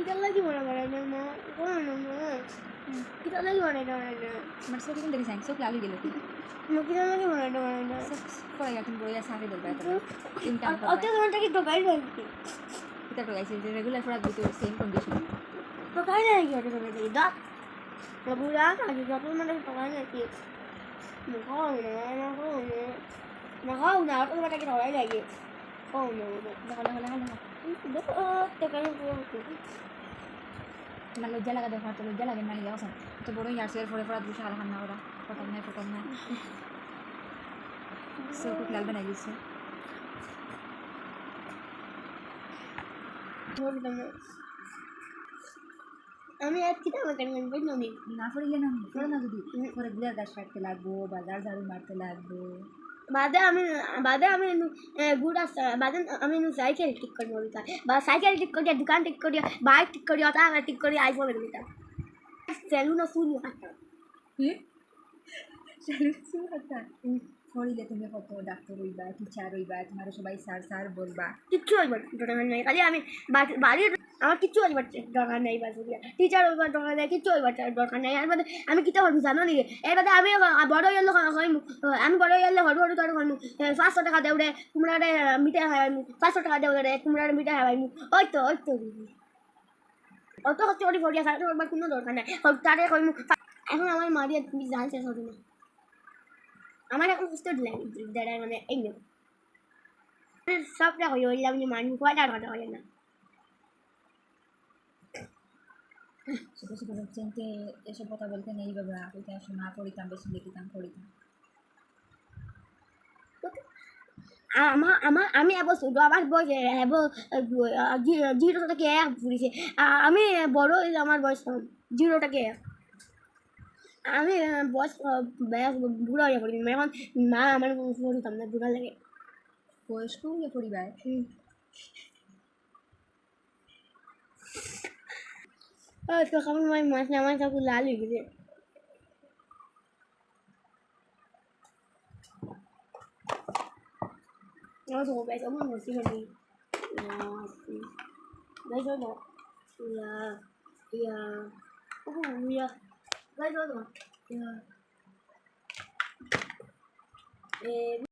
না না না মনে না আমার চোখ কিন্তু দেখেছি চোখ লালি গেল মা কিতার লাগি মনে না মনে না পড়ে গেছেন বইয়া সাথে ধরবে তিনটা অত তোমারটা কি টোকাই লাগি কিতা টোকাইছে যে রেগুলার পড়া দুটো সেম কন্ডিশন টোকাই লাগি অত তোমার লাগি দাঁত বুড়া কাজে যত মানে টোকাই লাগি খাও না না খাও না না খাও না অত তোমারটা কি টোকাই লাগি খাও না হলে হলে হলে টোকাই লজ্জা লাগা দেখো তো লজ্জা লাগে মানে যাওয়া তো বড় ইয়ার আলহাম না ওরা ফটক নাই নাই লাল বানাই আমি আর কেন বুঝলাম নি না পড়িলে না পড়ে না যদি পরে গুলার গাছ কাটতে লাগবো বাজার ঝাড়ু মারতে লাগবো বাদে আমি বাদে আমি গুড়া বাদে আমি সাইকেল ঠিক করি বলতা বা সাইকেল ঠিক করি দোকান ঠিক করি বাইক ঠিক করি অতা ঠিক করি আইফোন দিতা সেলুন শুরু পড়িলে তুমি কত ডাক্তার হইবা টিচার হইবা তোমার সবাই স্যার স্যার বলবা। কিচ্ছু দরকার নাই খালি আমি বাড়ির আমার কিচ্ছু হইবার দরকার নাই বাস টিচার হইবার দরকার নাই, কিচ্ছু হইবার দরকার নাই। বাদে আমি কিতা হইব জানো নি এর আমি বড় হইলে হইমু আমি বড় হইলে হরু হরু তোর হইমু পাঁচশো টাকা দেউরে কুমড়ারে মিঠাই খাওয়াইমু পাঁচশো টাকা দেউরে কুমড়ারে মিঠাই খাওয়াইমু ওই তো ওই তো। অত করে ফরিয়া সারা করবার কোনো দরকার নাই। তারে কইমু এখন আমার মারিয়া তুমি জানছে সরি না? আমার এখন সুস্থ দেড়ায় মানে এই সবটা হয়ে হইলে আপনি মানুষ কয়টা কথা হয় না। ছোটো ছোটো বাচ্চাকে এসব কথা বলতে নেই বাবা কইতে আসো না পড়িতাম বেশি লিখিতাম পড়িতাম। আমার আমার আমি এবার ছোট আমার বয়স এবার জিরো থেকে এক ফুরিছে আমি বড় আমার বয়স জিরো থেকে এক। আমি বয়স বুড়ো হয়ে পড়ি এখন মা আমার পড়িতাম না বুড়া লাগে। বয়স্ক Ah, es que acabo mai mai ne mai cu la lui gre. Nu să mă vezi, am mă sigur de. Dai să mă. Ia. Ia. Oh, ia. Dai să mă. Ia. Eh